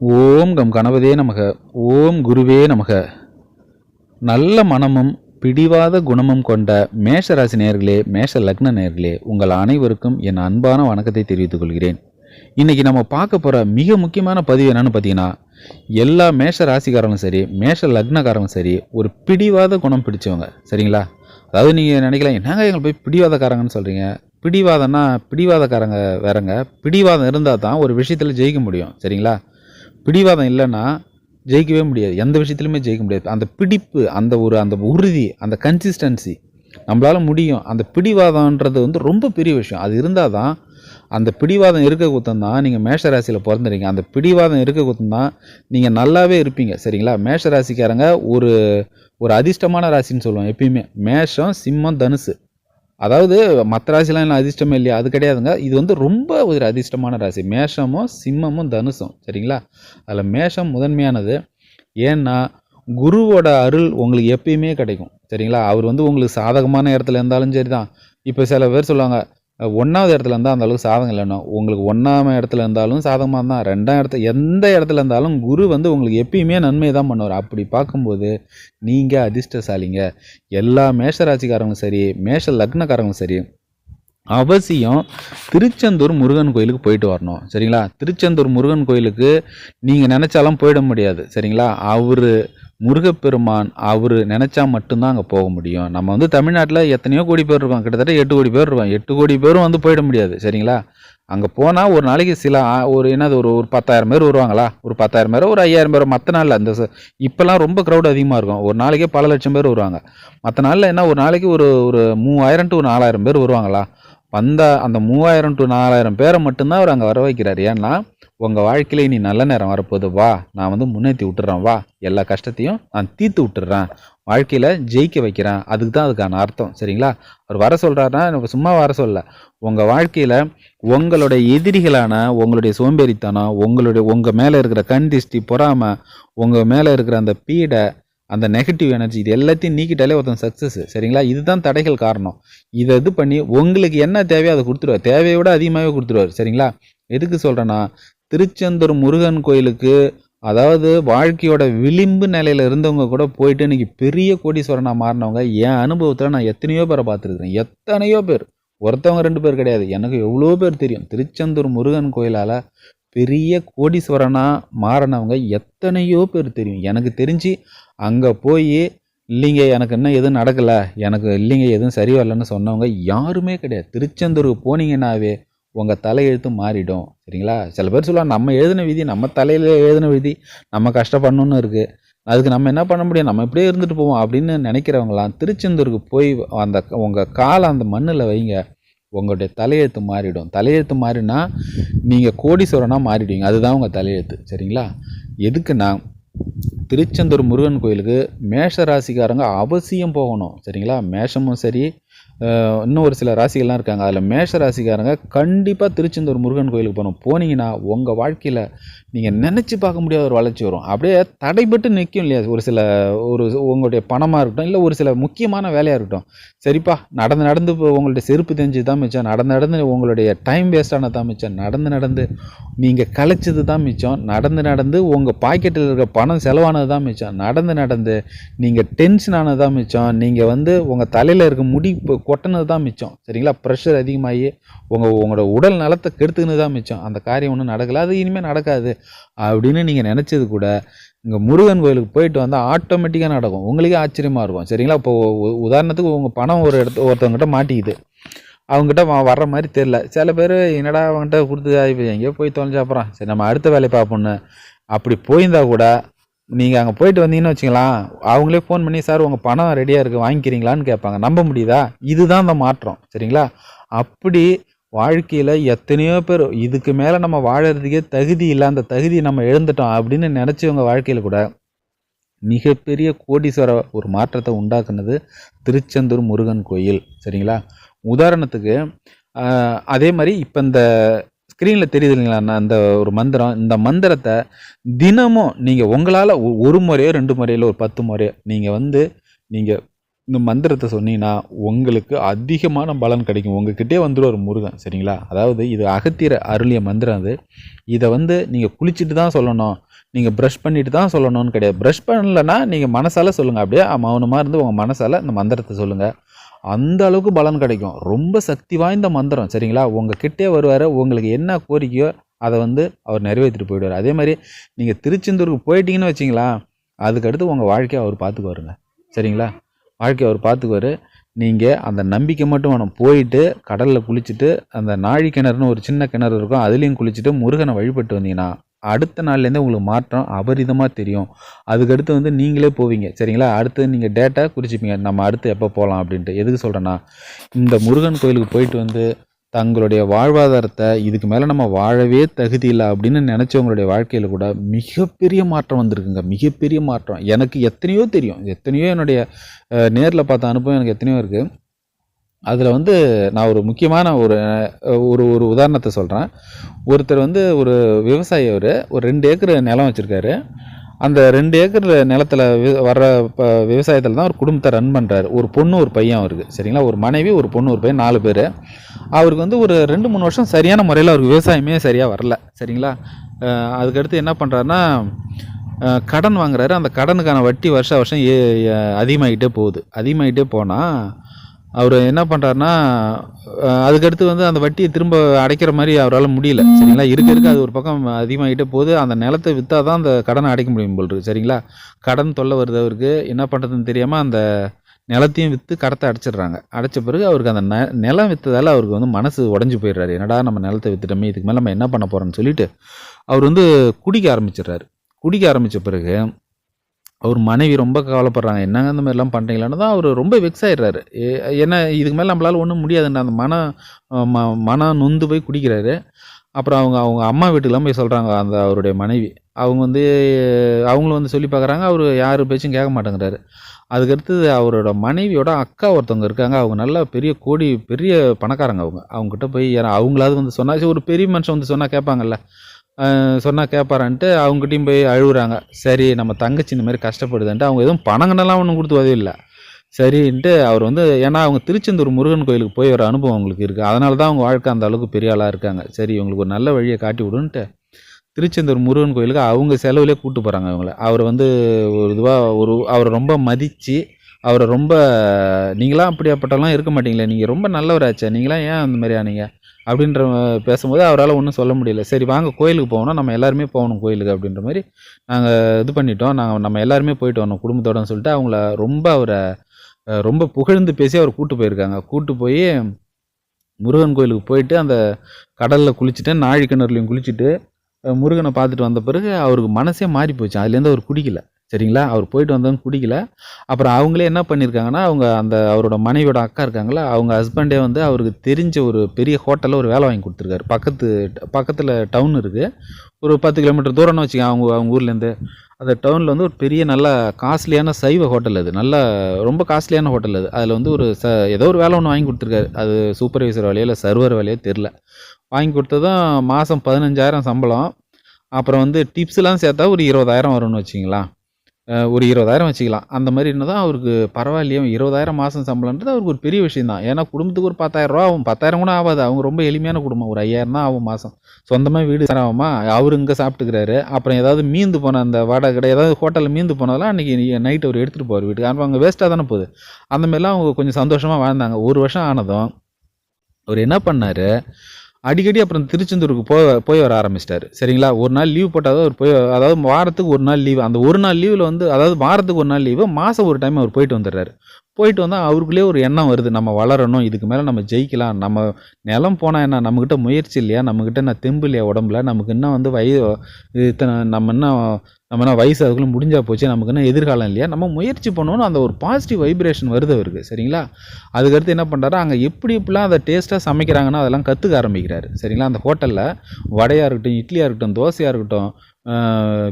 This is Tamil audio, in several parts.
ஓம் கம் கணபதே நமக ஓம் குருவே நமக. நல்ல மனமும் பிடிவாத குணமும் கொண்ட மேஷ ராசி மேஷ லக்ன நேர்களே உங்கள் அனைவருக்கும் என் அன்பான வணக்கத்தை தெரிவித்துக் கொள்கிறேன். இன்னைக்கு நம்ம பார்க்க போகிற மிக முக்கியமான பதிவு என்னன்னு பார்த்தீங்கன்னா எல்லா மேஷ ராசிக்காரங்களும் சரி மேஷ லக்னக்காரங்களும் சரி ஒரு பிடிவாத குணம் பிடிச்சவங்க. சரிங்களா? அதாவது நீங்கள் நினைக்கலாம் என்னங்க எங்களை போய் பிடிவாதக்காரங்கன்னு சொல்கிறீங்க பிடிவாதம்னா பிடிவாதக்காரங்க வேறங்க. பிடிவாதம் இருந்தால் தான் ஒரு விஷயத்தில் ஜெயிக்க முடியும். சரிங்களா? பிடிவாதம் இல்லைன்னா ஜெயிக்கவே முடியாது. எந்த விஷயத்துலையுமே ஜெயிக்க முடியாது. அந்த பிடிப்பு அந்த ஒரு அந்த உறுதி அந்த கன்சிஸ்டன்சி நம்மளால் முடியும். அந்த பிடிவாதம்ன்றது வந்து ரொம்ப பெரிய விஷயம். அது இருந்தால் தான் அந்த பிடிவாதம் இருக்க குத்தந்தான் நீங்கள் மேஷ ராசியில் பிறந்துறீங்க. அந்த பிடிவாதம் இருக்க குத்தந்தான் நீங்கள் நல்லாவே இருப்பீங்க. சரிங்களா? மேஷ ராசிக்காரங்க ஒரு ஒரு அதிர்ஷ்டமான ராசின்னு சொல்லுவோம் எப்பயுமே. மேஷம் சிம்மம் தனுசு. அதாவது மற்ற ராசிலாம் என்ன அதிர்ஷ்டமே இல்லையா? அது கிடையாதுங்க. இது வந்து ரொம்ப ஒரு அதிர்ஷ்டமான ராசி. மேஷமும் சிம்மமும் தனுசும். சரிங்களா? அதில் மேஷம் முதன்மையானது. ஏன்னா குருவோட அருள் உங்களுக்கு எப்பயுமே கிடைக்கும். சரிங்களா? அவர் வந்து உங்களுக்கு சாதகமான இடத்துல இருந்தாலும் சரி தான் இப்போ சில பேர் சொல்லுவாங்க ஒன்றாவது இடத்துல இருந்தால் அந்த அளவுக்கு சாதகம் இல்லைன்னா உங்களுக்கு ஒன்றாம் இடத்துல இருந்தாலும் சாதகமாக தான் ரெண்டாம் இடத்துல எந்த இடத்துல இருந்தாலும் குரு வந்து உங்களுக்கு எப்பயுமே நன்மை தான் பண்ணுவார். அப்படி பார்க்கும்போது நீங்கள் அதிர்ஷ்டசாலிங்க. எல்லா மேஷராசிக்காரங்களும் சரி மேஷ லக்னக்காரங்களும் சரி அவசியம் திருச்செந்தூர் முருகன் கோயிலுக்கு போயிட்டு வரணும். சரிங்களா? திருச்செந்தூர் முருகன் கோயிலுக்கு நீங்கள் நினச்சாலும் போயிட முடியாது. சரிங்களா? அவர் முருகப்பெருமான் அவர் நினச்சா மட்டும்தான் அங்கே போக முடியும். நம்ம வந்து தமிழ்நாட்டில் எத்தனையோ கோடி பேர் இருக்கோம் கிட்டத்தட்ட எட்டு கோடி பேர் இருக்கோம் எட்டு கோடி பேரும் வந்து போயிட முடியாது. சரிங்களா? அங்கே போனால் ஒரு நாளைக்கு சில ஒரு என்னது ஒரு ஒரு பத்தாயிரம் பேர் வருவாங்களா? ஒரு பத்தாயிரம் பேர் ஒரு ஐயாயிரம் பேர் மற்ற நாளில் அந்த இப்போல்லாம் ரொம்ப க்ரௌட் அதிகமாக இருக்கும். ஒரு நாளைக்கே பல லட்சம் பேர் வருவாங்க. மற்ற நாளில் என்ன ஒரு நாளைக்கு ஒரு ஒரு மூவாயிரம் டு நாலாயிரம் பேர் வருவாங்களா? வந்த அந்த மூவாயிரம் டு நாலாயிரம் பேரை மட்டும்தான் அவர் அங்கே வர வைக்கிறார். ஏன்னா உங்கள் வாழ்க்கையில் இனி நல்ல நேரம் வரப்போகுது. வா நான் வந்து முன்னேற்றி விட்டுறேன். வா எல்லா கஷ்டத்தையும் நான் தீர்த்து விட்டுறேன். வாழ்க்கையில் ஜெயிக்க வைக்கிறேன். அதுக்கு தான் அதுக்கான அர்த்தம். சரிங்களா? அவர் வர சொல்கிறாருன்னா எனக்கு சும்மா வர சொல்ல. உங்கள் வாழ்க்கையில் உங்களுடைய எதிரிகளான உங்களுடைய சோம்பேறித்தனம் உங்களுடைய உங்கள் மேலே இருக்கிற கண் திஷ்டி பொறாமை உங்கள் மேலே இருக்கிற அந்த பீடை அந்த நெகட்டிவ் எனர்ஜி இது எல்லாத்தையும் நீக்கிட்டாலே ஒருத்தன் சக்ஸஸ் சரிங்களா? இதுதான் தடைகள் காரணம். இதை இது பண்ணி உங்களுக்கு என்ன தேவையோ அதை கொடுத்துருவார். தேவையை விட அதிகமாகவே கொடுத்துருவார். சரிங்களா? எதுக்கு சொல்கிறேன்னா திருச்செந்தூர் முருகன் கோயிலுக்கு அதாவது வாழ்க்கையோட விளிம்பு நிலையில் இருந்தவங்க கூட போயிட்டு இன்னைக்கு பெரிய கோடீஸ்வரனாக மாறினவங்க என் அனுபவத்தில் நான் எத்தனையோ பேரை பார்த்துருக்குறேன். எத்தனையோ பேர். ஒருத்தவங்க ரெண்டு பேர் கிடையாது. எனக்கு எவ்வளோ பேர் தெரியும். திருச்செந்தூர் முருகன் கோயிலால் பெரிய கோடீஸ்வரனாக மாறினவங்க எத்தனையோ பேர் தெரியும். எனக்கு தெரிஞ்சு அங்கே போய் இல்லைங்க எனக்கு இன்னும் எதுவும் நடக்கலை. எனக்கு இல்லைங்க எதுவும் சரி வரலன்னு சொன்னவங்க யாருமே கிடையாது. திருச்செந்தூருக்கு போனீங்கன்னாவே உங்கள் தலையெழுத்து மாறிடும். சரிங்களா? சில பேர் சொல்லுவாங்க நம்ம எழுதின விதி நம்ம தலையில் எழுதின விதி நம்ம கஷ்டப்படணும்னு இருக்குது அதுக்கு நம்ம என்ன பண்ண முடியும்? நம்ம இப்படியே இருந்துட்டு போவோம். அப்படின்னு நினைக்கிறவங்களாம் திருச்செந்தூருக்கு போய் அந்த உங்கள் காலை அந்த மண்ணில் வைங்க. உங்களுடைய தலையெழுத்து மாறிடும். தலையெழுத்து மாறினா நீங்கள் கோடீஸ்வரனாக மாறிடுவீங்க. அதுதான் உங்கள் தலையெழுத்து. சரிங்களா? எதுக்குன்னா திருச்செந்தூர் முருகன் கோயிலுக்கு மேஷ ராசிக்காரங்க அவசியம் போகணும். சரிங்களா? மேஷமும் சரி இன்னும் ஒரு சில ராசிகள்லாம் இருக்காங்க. அதில் மேஷ ராசிக்காரங்க கண்டிப்பாக திருச்செந்தூர் முருகன் கோயிலுக்கு போகணும். போனீங்கன்னா உங்கள் வாழ்க்கையில் நீங்கள் நினச்சி பார்க்க முடியாத ஒரு வளர்ச்சி வரும். அப்படியே தடைபட்டு நிற்கும் இல்லையா? ஒரு சில ஒரு உங்களுடைய பணமாக இருக்கட்டும் இல்லை ஒரு சில முக்கியமான வேலையாக இருக்கட்டும். சரிப்பா நடந்து நடந்து இப்போ உங்களுடைய செருப்பு தெரிஞ்சு தான் மிச்சம். நடந்து நடந்து உங்களுடைய டைம் வேஸ்டானது தான் மிச்சம். நடந்து நடந்து நீங்கள் கலைச்சது தான் மிச்சம். நடந்து நடந்து உங்கள் பாக்கெட்டில் இருக்க பணம் செலவானது தான் மிச்சம். நடந்து நடந்து நீங்கள் டென்ஷன் ஆனது தான் மிச்சம். நீங்கள் வந்து உங்கள் தலையில் இருக்க முடி கொட்டினது தான் மிச்சம். சரிங்களா? ப்ரெஷர் அதிகமாகி உங்கள் உங்களோட உடல் நலத்தை கெடுத்துக்கினது தான் மிச்சம். அந்த காரியம் ஒன்றும் நடக்கல. அது இனிமேல் நடக்காது. அப்படின்னு நீங்கள் நினச்சது கூட இங்கே முருகன் கோயிலுக்கு போயிட்டு வந்தால் ஆட்டோமேட்டிக்காக நடக்கும். உங்களுக்கே ஆச்சரியமாக இருக்கும். சரிங்களா? இப்போ உதாரணத்துக்கு உங்கள் பணம் ஒரு இடத்து ஒருத்தவங்ககிட்ட மாட்டிக்குது. அவங்ககிட்ட வ- வர்ற மாதிரி தெரில சில பேர் என்னடா அவங்ககிட்ட கொடுத்து எங்கேயோ போய் தொலைஞ்சா அப்புறம் சரி நம்ம அடுத்த வேலையை பார்ப்போன்னு அப்படி போயிருந்தா கூட நீங்கள் அங்கே போயிட்டு வந்தீங்கன்னு வச்சுங்களா அவங்களே ஃபோன் பண்ணி சார் உங்கள் பணம் ரெடியாக இருக்குது வாங்கிக்கிறீங்களான்னு கேட்பாங்க. நம்ப முடியுதா? இதுதான் அந்த மாற்றம். சரிங்களா? அப்படி வாழ்க்கையில் எத்தனையோ பேர் இதுக்கு மேலே நம்ம வாழறதுக்கே தகுதி இல்லை அந்த தகுதியை நம்ம இழந்துட்டோம் அப்படின்னு நினச்சவங்க வாழ்க்கையில் கூட மிகப்பெரிய கோடீஸ்வர ஒரு மாற்றத்தை உண்டாக்குனது திருச்செந்தூர் முருகன் கோயில். சரிங்களா? உதாரணத்துக்கு அதே மாதிரி இப்போ இந்த ஸ்க்ரீனில் தெரியுது இல்லைங்களா அந்த ஒரு மந்திரம். இந்த மந்திரத்தை தினமும் நீங்கள் உங்களால் ஒரு முறையோ ரெண்டு முறையில் ஒரு பத்து முறையோ நீங்கள் வந்து நீங்கள் இந்த மந்திரத்தை சொன்னீங்கன்னா உங்களுக்கு அதிகமான பலன் கிடைக்கும். உங்ககிட்டே ஒரு முருகன் சரிங்களா? அதாவது இது அகத்திர அருளிய மந்திரம் அது. இதை வந்து நீங்கள் குளிச்சுட்டு தான் சொல்லணும். நீங்கள் ப்ரஷ் பண்ணிட்டு தான் சொல்லணும்னு கிடையாது. ப்ரஷ் பண்ணலைன்னா நீங்கள் மனசால் சொல்லுங்கள் அப்படியே மௌனமாக இருந்து உங்கள் மனசால் இந்த மந்திரத்தை சொல்லுங்கள் அந்த அளவுக்கு பலன் கிடைக்கும். ரொம்ப சக்தி வாய்ந்த மந்திரம் சரிங்களா? உங்கள் கிட்டே வருவார் உங்களுக்கு என்ன கோரிக்கையோ அதை வந்து அவர் நிறைவேற்றிட்டு போயிடுவார். அதே மாதிரி நீங்கள் திருச்செந்தூருக்கு போயிட்டீங்கன்னு வச்சிங்களா அதுக்கடுத்து உங்கள் வாழ்க்கையை அவர் பார்த்துக்குவாருங்க. சரிங்களா? வாழ்க்கையை அவர் பார்த்துக்குவார். நீங்கள் அந்த நம்பிக்கை மட்டும் வேணும். போயிட்டு கடலில் குளிச்சுட்டு அந்த நாழி கிணறுன்னு ஒரு சின்ன கிணறு இருக்கும் அதுலேயும் குளிச்சுட்டு முருகனை வழிபட்டு வந்தீங்கன்னா அடுத்த நாள்லேருந்தே உங்களுக்கு மாற்றம் அபரிதமாக தெரியும். அதுக்கடுத்து வந்து நீங்களே போவீங்க. சரிங்களா? அடுத்து நீங்கள் டேட்டா குறிச்சிப்பீங்க. நம்ம அடுத்து எப்போ போகலாம் அப்படின்ட்டு. எதுக்கு சொல்கிறேன்னா இந்த முருகன் கோயிலுக்கு போயிட்டு வந்து தங்களுடைய வாழ்வாதாரத்தை இதுக்கு மேலே நம்ம வாழவே தகுதி இல்லை அப்படின்னு நினச்சவங்களுடைய வாழ்க்கையில் கூட மிகப்பெரிய மாற்றம் வந்திருக்குங்க. மிகப்பெரிய மாற்றம். எனக்கு எத்தனையோ தெரியும். எத்தனையோ என்னுடைய நேரில் பார்த்த அனுபவம் எனக்கு எத்தனையோ இருக்குது அதில் வந்து நான் ஒரு முக்கியமான ஒரு ஒரு ஒரு உதாரணத்தை சொல்கிறேன் ஒருத்தர் வந்து ஒரு விவசாயி அவர் ஒரு ரெண்டு ஏக்கர் நிலம் வச்சுருக்காரு. அந்த ரெண்டு ஏக்கர் நிலத்தில் வர்ற இப்போ விவசாயத்தில் தான் ஒரு குடும்பத்தை ரன் பண்ணுறாரு ஒரு பொண்ணு ஒரு பையன் அவருக்கு சரிங்களா? ஒரு மனைவி ஒரு பொண்ணு ஒரு பையன் நாலு பேர். அவருக்கு வந்து ஒரு ரெண்டு மூணு வருஷம் சரியான முறையில் அவருக்கு விவசாயமே சரியாக வரல சரிங்களா? அதுக்கடுத்து என்ன பண்ணுறாருன்னா கடன் வாங்குறாரு. அந்த கடனுக்கான வட்டி வருஷ வருஷம் ஏ அதிகமாகிட்டே போகுது. அதிகமாகிட்டே போனால் அவர் என்ன பண்ணுறாருன்னா அதுக்கடுத்து வந்து அந்த வட்டியை திரும்ப அடைக்கிற மாதிரி அவரால் முடியல. சரிங்களா? இருக்க இருக்க அது ஒரு பக்கம் அதிகமாகிட்டே போகுது. அந்த நிலத்தை விற்றா தான் அந்த கடனை அடைக்க முடியும் போல் சரிங்களா? கடன் தொல்லை வருது அவருக்கு. என்ன பண்ணுறதுன்னு தெரியாமல் அந்த நிலத்தையும் விற்று கடத்தை அடைச்சிடுறாங்க. அடைச்ச பிறகு அவருக்கு அந்த ந நிலம் விற்றதால் அவருக்கு வந்து மனசு உடஞ்சி போயிடுறாரு. என்னடா நம்ம நிலத்தை விற்றுட்டோமே இதுக்கு மேலே நம்ம என்ன பண்ண போகிறோம்னு சொல்லிட்டு அவர் வந்து குடிக்க ஆரம்பிச்சிடுறாரு. குடிக்க ஆரம்பித்த பிறகு அவர் மனைவி ரொம்ப கவலைப்படுறாங்க. என்னங்க அந்த மாதிரிலாம் பண்ணுறீங்களான்னு தான் அவர் ரொம்ப வெக்ஸ் ஆகிடுறாரு ஏன்னா இதுக்கு மேலே நம்மளால் ஒன்றும் முடியாதுன்னு அந்த மன ம மனம் நொந்து போய் குடிக்கிறாரு. அப்புறம் அவங்க அவங்க அம்மா வீட்டுக்கெலாம் போய் சொல்கிறாங்க அந்த அவருடைய மனைவி. அவங்க வந்து அவங்களும் வந்து சொல்லி பார்க்குறாங்க அவர் யார் பேச்சும் கேட்க மாட்டேங்கிறாரு. அதுக்கடுத்து அவரோட மனைவியோட அக்கா ஒருத்தவங்க இருக்காங்க. அவங்க நல்லா பெரிய கோடி பெரிய பணக்காரங்க அவங்க. அவங்ககிட்ட போய் அவங்களாவது வந்து சொன்னால் ஒரு பெரிய மனுஷன் வந்து சொன்னால் கேட்பாங்கல்ல. சொன்னால் கேட்பாரான்ட்டு அவங்ககிட்டையும் போய் அழுகுறாங்க. சரி நம்ம தங்கச்சி இந்த மாதிரி கஷ்டப்படுதுன்ட்டு அவங்க எதுவும் பணங்கன்னெல்லாம் ஒன்றும் கொடுத்து உதவி இல்லை சரின்ட்டு அவர் வந்து ஏன்னா அவங்க திருச்செந்தூர் முருகன் கோயிலுக்கு போய் ஒரு அனுபவம் அவங்களுக்கு இருக்குது அதனால தான் அவங்க வாழ்க்கை அந்த அளவுக்கு பெரிய ஆளாக இருக்காங்க. சரி இவங்களுக்கு ஒரு நல்ல வழியை காட்டி விடுன்ட்டு திருச்செந்தூர் முருகன் கோயிலுக்கு அவங்க செலவுலேயே கூப்பிட்டு போகிறாங்க அவங்கள அவர் வந்து ஒரு இதுவாக ஒரு அவரை ரொம்ப மதித்து அவரை ரொம்ப நீங்களாம் அப்படியாப்பட்டெல்லாம் இருக்க மாட்டீங்களே. நீங்கள் ரொம்ப நல்லவராச்சே. நீங்களாம் ஏன் அந்த மாதிரி ஆனீங்க அப்படின்ற பேசும்போது அவரால் ஒன்றும் சொல்ல முடியல. சரி வாங்க கோயிலுக்கு போகணும். நம்ம எல்லாருமே போகணும் கோயிலுக்கு அப்படின்ற மாதிரி நாங்கள் இது பண்ணிட்டோம். நாங்கள் நம்ம எல்லாருமே போயிட்டு வரணும் குடும்பத்தோடன்னு சொல்லிட்டு. அவங்கள ரொம்ப அவரை ரொம்ப புகழ்ந்து பேசி அவர் கூட்டு போயிருக்காங்க. கூட்டு போய் முருகன் கோயிலுக்கு போயிட்டு அந்த கடலில் குளிச்சுட்டு நாழி கிணறுலையும் குளிச்சுட்டு முருகனை பார்த்துட்டு வந்த பிறகு அவருக்கு மனசே மாறி போச்சு அதுலேருந்து அவர் குடிக்கலை. சரிங்களா? அவர் போயிட்டு வந்தவங்க குடிக்கல. அப்புறம் அவங்களே என்ன பண்ணியிருக்காங்கன்னா அவங்க அந்த அவரோட மனைவியோட அக்கா இருக்காங்களா அவங்க ஹஸ்பண்டே வந்து அவருக்கு தெரிஞ்ச ஒரு பெரிய ஹோட்டலில் ஒரு வேலை வாங்கி கொடுத்துருக்காரு. பக்கத்து பக்கத்தில் டவுன் இருக்குது ஒரு பத்து கிலோமீட்டர் தூரம்னு வச்சுக்கோங்க அவங்க அவங்க ஊர்லேருந்து. அந்த டவுனில் வந்து ஒரு பெரிய நல்ல காஸ்ட்லியான சைவ ஹோட்டல் அது. நல்ல ரொம்ப காஸ்ட்லியான ஹோட்டல் அது. அதில் வந்து ஒரு ச ஏதோ ஒரு வேலை ஒன்று வாங்கி கொடுத்துருக்காரு. அது சூப்பர்வைசர் வேலையோ இல்லை சர்வர் வேலையோ தெரில வாங்கி கொடுத்ததும் மாதம் பதினஞ்சாயிரம் சம்பளம். அப்புறம் வந்து டிப்ஸ்லாம் சேர்த்தா ஒரு இருபதாயிரம் வரும்னு வச்சிங்களா ஒரு இருபதாயிரம் வச்சுக்கலாம். அந்த மாதிரி தான் அவருக்கு பரவாயில்லையே இருபதாயிரம் மாதம் சம்பளன்றது அவருக்கு ஒரு பெரிய விஷயம் தான் ஏன்னா குடும்பத்துக்கு ஒரு பத்தாயிரம் ரூபா ஆகும். பத்தாயிரம் கூட ஆகாது. அவங்க ரொம்ப எளிமையான குடும்பம். ஒரு ஐயாயிரம் தான் ஆகும் மாதம் சொந்தமாக வீடு ஆகுமா? அவர் இங்கே சாப்பிட்டுக்கிறாரு. அப்புறம் ஏதாவது மீந்து போன அந்த வடை கடை ஏதாவது ஹோட்டலில் மீந்து போனதெல்லாம் அன்றைக்கி நைட் அவர் எடுத்துகிட்டு போவார் வீட்டுக்கு. ஆனால் அவங்க வேஸ்ட்டாக தானே போகுது. அந்தமாரிலாம் அவங்க கொஞ்சம் சந்தோஷமாக வாழ்ந்தாங்க. ஒரு வருஷம் ஆனதும் அவர் என்ன பண்ணார்? அடிக்கடி அப்புறம் திருச்செந்தூருக்கு போய் போய் வர ஆரம்பிச்சிட்டாரு. சரிங்களா? ஒரு நாள் லீவ் போட்டால் அவர் போய் அதாவது வாரத்துக்கு ஒரு நாள் லீவு அந்த ஒரு நாள் லீவில் வந்து அதாவது வாரத்துக்கு ஒரு நாள் லீவு மாதம் ஒரு டைம் அவர் போயிட்டு வந்துடுறாரு. போயிட்டு வந்தால் அவருக்குள்ளே ஒரு எண்ணம் வருது நம்ம வளரணும் இதுக்கு மேலே நம்ம ஜெயிக்கலாம் நம்ம நிலம் போனால் என்ன நம்மக்கிட்ட முயற்சி இல்லையா நம்மக்கிட்ட என்ன தெம்பு இல்லையா உடம்புல நமக்கு இன்னும் வந்து வயது இத்தனை நம்ம இன்னும் நம்மனா வயசு அதுக்குள்ளே முடிஞ்சா போச்சு நமக்கு என்ன எதிர்காலம் இல்லையா? நம்ம முயற்சி பண்ணணும் அந்த ஒரு பாசிட்டிவ் வைப்ரேஷன் வருது அவருக்கு சரிங்களா? அதுக்கடுத்து என்ன பண்ணுறாரு அங்கே எப்படி இப்படிலாம் அதை டேஸ்ட்டாக சமைக்கிறாங்கன்னா அதெல்லாம் கற்றுக்க ஆரம்பிக்கிறாரு சரிங்களா? அந்த ஹோட்டலில் வடையாக இருக்கட்டும் இட்லியாக இருக்கட்டும் தோசையாக இருக்கட்டும்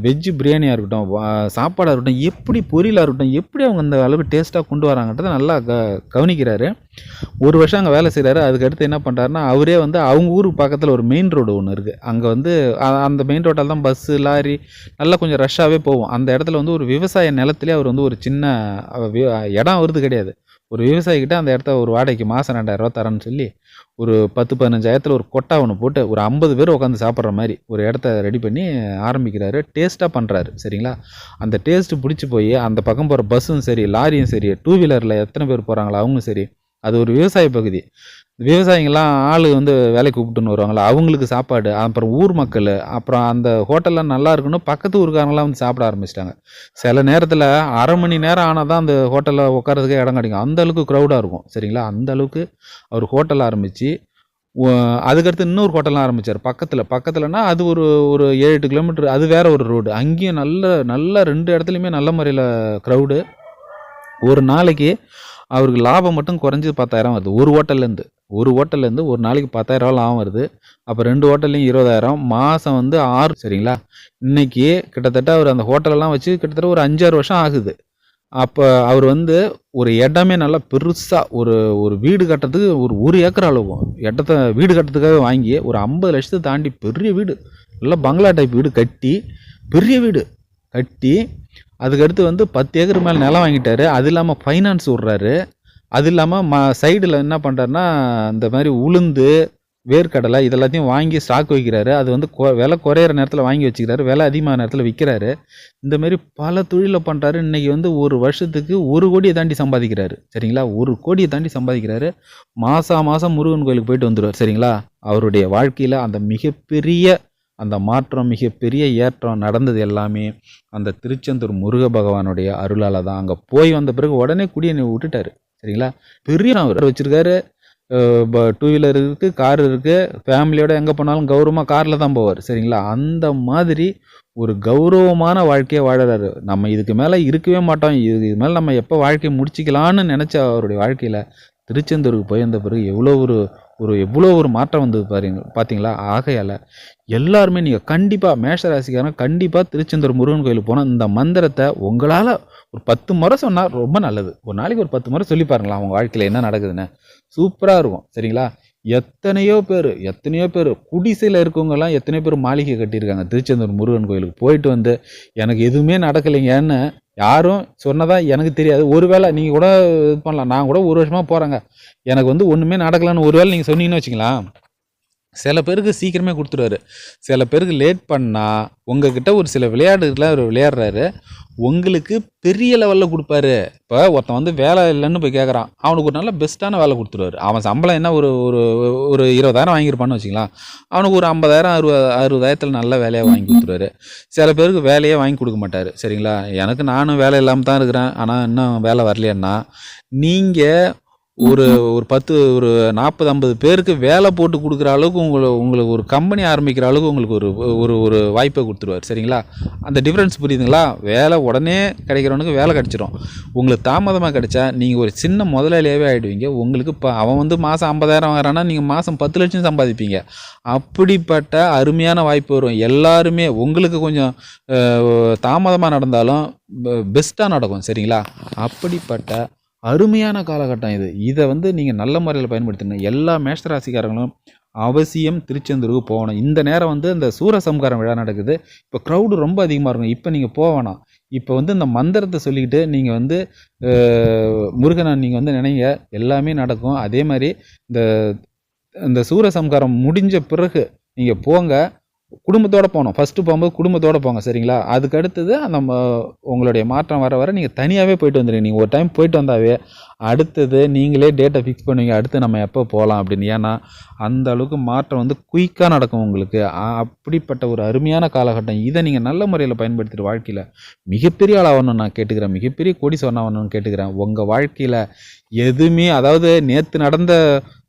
வெஜ்ஜு பிரியாணியாக இருக்கட்டும் சாப்பாடாக இருக்கட்டும் எப்படி பொரியலாக இருக்கட்டும் எப்படி அவங்க அந்த அளவுக்கு டேஸ்ட்டாக கொண்டு வராங்கன்றதை நல்லா க கவனிக்கிறாரு. ஒரு வருஷம் அங்கே வேலை செய்கிறாரு அதுக்கடுத்து என்ன பண்ணுறாருன்னா அவரே வந்து அவங்க ஊருக்கு பக்கத்தில் ஒரு மெயின் ரோடு ஒன்று இருக்குது அங்கே வந்து அந்த மெயின் ரோட்டால் தான் பஸ்ஸு லாரி நல்லா கொஞ்சம் ரஷ்ஷாகவே போகும். அந்த இடத்துல வந்து ஒரு விவசாய நிலத்துலேயே அவர் வந்து ஒரு சின்ன இடம் வருது கிடையாது. ஒரு விவசாயிக்கிட்ட அந்த இடத்த ஒரு வாடகைக்கு மாதம் ரெண்டாயிரரூவா தரேன்னு சொல்லி ஒரு பத்து பதினஞ்சாயிரத்தில் ஒரு கொட்டா ஒன்று போட்டு ஒரு ஐம்பது பேர் உட்காந்து சாப்பிட்ற மாதிரி ஒரு இடத்த ரெடி பண்ணி ஆரம்பிக்கிறாரு. டேஸ்ட்டாக பண்ணுறாரு சரிங்களா? அந்த டேஸ்ட்டு பிடிச்சி போய் அந்த பக்கம் போகிற பஸ்ஸும் சரி லாரியும் சரி டூ வீலரில் எத்தனை பேர் போகிறாங்களோ அவங்களும் சரி அது ஒரு விவசாய பகுதி. விவசாயிங்கெல்லாம் ஆள் வந்து வேலைக்கு கூப்பிட்டுன்னு வருவாங்களா அவங்களுக்கு சாப்பாடு அப்புறம் ஊர் மக்கள் அப்புறம் அந்த ஹோட்டல்லாம் நல்லா இருக்குன்னு பக்கத்து ஊருக்காரங்களாம் வந்து சாப்பிட ஆரம்பிச்சிட்டாங்க. சில நேரத்தில் அரை மணி நேரம் ஆனால் தான் அந்த ஹோட்டலில் உட்காரதுக்கே இடம் கிடைக்கும். அந்த அளவுக்கு க்ரௌடாக இருக்கும் சரிங்களா? அந்த அளவுக்கு அவர் ஹோட்டல் ஆரம்பித்து அதுக்கடுத்து இன்னொரு ஹோட்டல்லாம் ஆரம்பித்தார் பக்கத்தில். பக்கத்தில்னா அது ஒரு ஒரு ஏழு எட்டு கிலோமீட்டர் அது வேறு ஒரு ரோடு அங்கேயும் நல்ல நல்ல ரெண்டு இடத்துலையுமே நல்ல முறையில் க்ரௌடு ஒரு நாளைக்கு அவருக்கு லாபம் மட்டும் குறைஞ்சது பத்தாயிரம் வருது ஒரு ஹோட்டல்லேருந்து ஒரு ஹோட்டல்லேருந்து ஒரு நாளைக்கு பத்தாயிரம் லாபம் வருது. அப்போ ரெண்டு ஹோட்டல்லையும் இருபதாயிரம். மாதம் வந்து ஆறு சரிங்களா? இன்னைக்கு கிட்டத்தட்ட அவர் அந்த ஹோட்டலெல்லாம் வச்சு கிட்டத்தட்ட ஒரு அஞ்சாறு வருஷம் ஆகுது. அப்போ அவர் வந்து ஒரு இடமே நல்லா பெருசாக ஒரு ஒரு வீடு கட்டுறதுக்கு ஒரு ஒரு ஏக்கர் அளவும் இடத்த வீடு கட்டுறதுக்காக வாங்கி ஒரு ஐம்பது லட்சத்தை தாண்டி பெரிய வீடு. நல்லா பங்களா டைப் வீடு கட்டி பெரிய வீடு கட்டி அதுக்கடுத்து வந்து பத்து ஏக்கர் மேலே நிலம் வாங்கிட்டாரு. அது இல்லாமல் ஃபைனான்ஸ் விட்றாரு அது இல்லாமல் ம சைடில் என்ன பண்ணுறாருன்னா இந்த மாதிரி உளுந்து வேர்க்கடலை இதெல்லாத்தையும் வாங்கி ஸ்டாக் வைக்கிறாரு. அது வந்து கொ விலை குறையிற நேரத்தில் வாங்கி வச்சுக்கிறாரு. விலை அதிகமான நேரத்தில் விற்கிறாரு. இந்தமாரி பல தொழிலை பண்ணுறாரு இன்றைக்கி வந்து ஒரு வருஷத்துக்கு ஒரு கோடியை தாண்டி சம்பாதிக்கிறாரு. சரிங்களா? ஒரு கோடியை தாண்டி சம்பாதிக்கிறாரு. மாதம் மாதம் முருகன் கோயிலுக்கு போயிட்டு வந்துடுவார் சரிங்களா? அவருடைய வாழ்க்கையில் அந்த மிகப்பெரிய அந்த மாற்றம் மிகப்பெரிய ஏற்றம் நடந்தது எல்லாமே அந்த திருச்செந்தூர் முருக பகவானுடைய அருளால் தான். அங்கே போய் வந்த பிறகு உடனே குடியை விட்டுட்டார் சரிங்களா? பெரிய அவர் வச்சுருக்காரு. டூ வீலர் இருக்குது கார் இருக்குது ஃபேமிலியோட எங்கே போனாலும் கௌரவமாக காரில் தான் போவார் சரிங்களா? அந்த மாதிரி ஒரு கௌரவமான வாழ்க்கையை வாழறாரு. நம்ம இதுக்கு மேலே இருக்கவே மாட்டோம். இது இது மேலே நம்ம எப்போ வாழ்க்கையை முடிச்சிக்கலான்னு நினச்ச அவருடைய வாழ்க்கையில் திருச்செந்தூருக்கு போய் வந்த பிறகு எவ்வளோ ஒரு ஒரு எவ்வளோ ஒரு மாற்றம் வந்தது பாருங்க பார்த்தீங்களா? ஆகையால் எல்லாருமே நீங்கள் கண்டிப்பாக மேஷராசிக்காரன் கண்டிப்பாக திருச்செந்தூர் முருகன் கோயிலுக்கு போனால் இந்த மந்திரத்தை உங்களால் ஒரு பத்து முறை சொன்னால் ரொம்ப நல்லது. ஒரு நாளைக்கு ஒரு பத்து முறை சொல்லி பாருங்களா அவங்க வாழ்க்கையில் என்ன நடக்குதுன்னு. சூப்பராக இருக்கும் சரிங்களா? எத்தனையோ பேர் எத்தனையோ பேர் குடிசையில் இருக்கவங்கெல்லாம் எத்தனையோ பேர் மாளிகை கட்டியிருக்காங்க. திருச்செந்தூர் முருகன் கோயிலுக்கு போயிட்டு வந்து எனக்கு எதுவுமே நடக்கலைங்கன்னு யாரும் சொன்னதா எனக்கு தெரியாது. ஒருவேளை நீங்கள் கூட இது பண்ணலாம். நான் கூட ஒரு வருஷமாக போகிறேங்க எனக்கு வந்து ஒன்றுமே நடக்கலைன்னு ஒருவேளை நீங்கள் சொன்னீங்கன்னு வச்சுக்கலாம். சில பேருக்கு சீக்கிரமே கொடுத்துருவாரு. சில பேருக்கு லேட் பண்ணால் உங்ககிட்ட ஒரு சில விளையாட்டுலாம் அவர் விளையாடுறாரு. உங்களுக்கு பெரிய லெவலில் கொடுப்பாரு. இப்போ ஒருத்தன் வந்து வேலை இல்லைன்னு போய் கேட்குறான் அவனுக்கு ஒரு நல்ல பெஸ்ட்டான வேலை கொடுத்துருவாரு. அவன் சம்பளம் என்ன ஒரு ஒரு ஒரு இருபதாயிரம் வாங்கியிருப்பான்னு வச்சுக்கலாம். அவனுக்கு ஒரு ஐம்பதாயிரம் அறுபது அறுபதாயிரத்தில் நல்ல வேலையாக வாங்கி கொடுத்துருவாரு. சில பேருக்கு வேலையே வாங்கி கொடுக்க மாட்டார். சரிங்களா? எனக்கு நானும் வேலை இல்லாமல் தான் இருக்கிறேன். ஆனால் இன்னும் வேலை வரலையன்னா நீங்கள் ஒரு ஒரு பத்து ஒரு நாற்பது ஐம்பது பேருக்கு வேலை போட்டு கொடுக்குற அளவுக்கு உங்களை உங்களுக்கு ஒரு கம்பெனி ஆரம்பிக்கிற அளவுக்கு உங்களுக்கு ஒரு ஒரு ஒரு வாய்ப்பை கொடுத்துருவார். சரிங்களா? அந்த டிஃப்ரென்ஸ் புரியுதுங்களா? வேலை உடனே கிடைக்கிறவனுக்கு வேலை கிடச்சிரும். உங்களுக்கு தாமதமாக கிடைச்சா நீங்கள் ஒரு சின்ன முதலாளியாகவே ஆகிடுவீங்க உங்களுக்கு இப்போ அவன் வந்து மாதம் ஐம்பதாயிரம் வாங்குறான்னா நீங்கள் மாதம் பத்து லட்சம் சம்பாதிப்பீங்க. அப்படிப்பட்ட அருமையான வாய்ப்பு வரும். எல்லாருமே உங்களுக்கு கொஞ்சம் தாமதமாக நடந்தாலும் பெஸ்ட்டாக நடக்கும். சரிங்களா? அப்படிப்பட்ட அருமையான காலகட்டம் இது. இதை வந்து நீங்கள் நல்ல முறையில் பயன்படுத்தணும் எல்லா மேஷராசிக்காரங்களும் அவசியம் திருச்செந்தூருக்கு போகணும். இந்த நேரம் வந்து இந்த சூரசம்காரம் விழா நடக்குது. இப்போ க்ரௌடு ரொம்ப அதிகமாக இருக்கும். இப்போ நீங்கள் போவேணாம் இப்போ வந்து இந்த மந்திரத்தை சொல்லிக்கிட்டு நீங்கள் வந்து முருகனை நீங்கள் வந்து நினைங்க. எல்லாமே நடக்கும். அதே மாதிரி இந்த இந்த சூரசம்காரம் முடிஞ்ச பிறகு நீங்கள் போங்க. குடும்பத்தோடு போகணும் ஃபஸ்ட்டு போகும்போது குடும்பத்தோடு போங்க சரிங்களா? அதுக்கு அடுத்தது நம்ம உங்களுடைய மாற்றம் வர வர நீங்கள் தனியாகவே போயிட்டு வந்துடுங்க நீங்கள் ஒரு டைம் போயிட்டு வந்தாவே அடுத்தது நீங்களே டேட்டை ஃபிக்ஸ் பண்ணுவீங்க. அடுத்து நம்ம எப்போ போகலாம் அப்படின்னு. ஏன்னா அந்த அளவுக்கு மாற்றம் வந்து குயிக்காக நடக்கும் உங்களுக்கு. அப்படிப்பட்ட ஒரு அருமையான காலகட்டம். இதை நீங்கள் நல்ல முறையில் பயன்படுத்திட்டு வாழ்க்கையில் மிகப்பெரிய ஆளாகணும்னு நான் கேட்டுக்கிறேன். மிகப்பெரிய கோடி சொன்னாகணும்னு கேட்டுக்கிறேன். உங்கள் வாழ்க்கையில் எதுவுமே அதாவது நேற்று நடந்த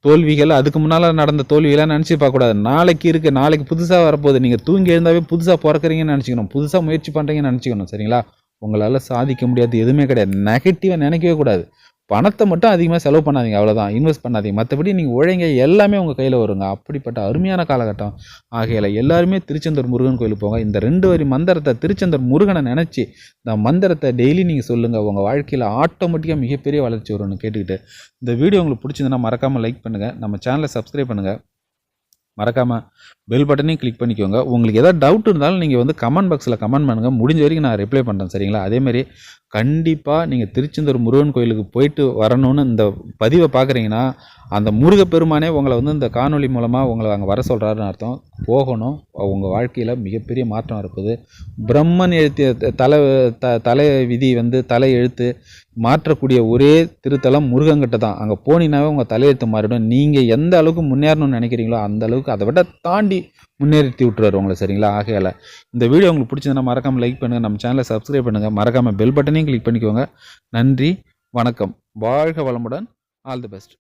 தோல்விகள் அதுக்கு முன்னால் நடந்த தோல்வியெல்லாம் நினச்சி பார்க்கக்கூடாது. நாளைக்கு இருக்குது நாளைக்கு புதுசாக வரப்போகுது. நீங்கள் தூங்கி எழுந்தாவே புதுசாக பிறக்கிறீங்கன்னு நினச்சிக்கணும். புதுசாக முயற்சி பண்ணுறீங்கன்னு நினச்சிக்கணும் சரிங்களா? உங்களால் சாதிக்க முடியாது எதுவுமே கிடையாது. நெகட்டிவாக நினைக்கவே கூடாது. பணத்தை மட்டும் அதிகமாக செலவு பண்ணாதீங்க அவ்வளோதான் இன்வெஸ்ட் பண்ணாதீங்க. மற்றபடி நீங்கள் உழைங்க எல்லாமே உங்கள் கையில் வருங்க. அப்படிப்பட்ட அருமையான காலகட்டம். ஆகையில் எல்லாருமே திருச்செந்தூர் முருகன் கோயிலுக்கு போங்க. இந்த ரெண்டு வரி மந்திரத்தை திருச்செந்தூர் முருகனை நினச்சி இந்த மந்திரத்தை டெய்லி நீங்கள் சொல்லுங்கள் உங்கள் வாழ்க்கையில் ஆட்டோமேட்டிக்காக மிகப்பெரிய வளர்ச்சி வரும்னு கேட்டுக்கிட்டு இந்த வீடியோ உங்களுக்கு பிடிச்சிருந்தனா மறக்காமல் லைக் பண்ணுங்கள் நம்ம சேனலை சப்ஸ்கிரைப் பண்ணுங்கள் மறக்காமல் பெல் பட்டனையும் கிளிக் பண்ணிக்கோங்க. உங்களுக்கு எதாவது டவுட் இருந்தாலும் நீங்கள் வந்து கமெண்ட் பாக்ஸில் கமெண்ட் பண்ணுங்கள் முடிஞ்ச வரைக்கும் நான் ரிப்ளை பண்ணுறேன் சரிங்களா? அதேமாதிரி கண்டிப்பாக நீங்கள் திருச்செந்தூர் முருகன் கோயிலுக்கு போயிட்டு வரணும்னு இந்த பதிவை பார்க்குறீங்கன்னா அந்த முருகப்பெருமானே உங்களை வந்து இந்த காணொளி மூலமாக உங்களை அங்கே வர சொல்கிறாருன்னு அர்த்தம். போகணும். உங்கள் வாழ்க்கையில் மிகப்பெரிய மாற்றம் இருப்பது பிரம்மன் எழுத்திய தலை த தலை விதி வந்து தலை எழுத்து மாற்றக்கூடிய ஒரே திருத்தலம் முருகங்கிட்ட தான். அங்கே போனீங்கன்னாவே உங்கள் தலையெழுத்து மாறிடும். நீங்கள் எந்த அளவுக்கு முன்னேறணும்னு நினைக்கிறீங்களோ அந்த அளவுக்கு அதை விட தாண்டி முன்னேறித்தி விட்டுருவார் உங்களை சரிங்களா? ஆகையால் இந்த வீடியோ உங்களுக்கு பிடிச்சதுன்னா மறக்காமல் லைக் பண்ணுங்கள் நம்ம சேனலை சப்ஸ்கிரைப் பண்ணுங்கள் மறக்காமல் பெல் பட்டனையும் கிளிக் பண்ணிக்கோங்க. நன்றி வணக்கம். வாழ்க வளமுடன். All the best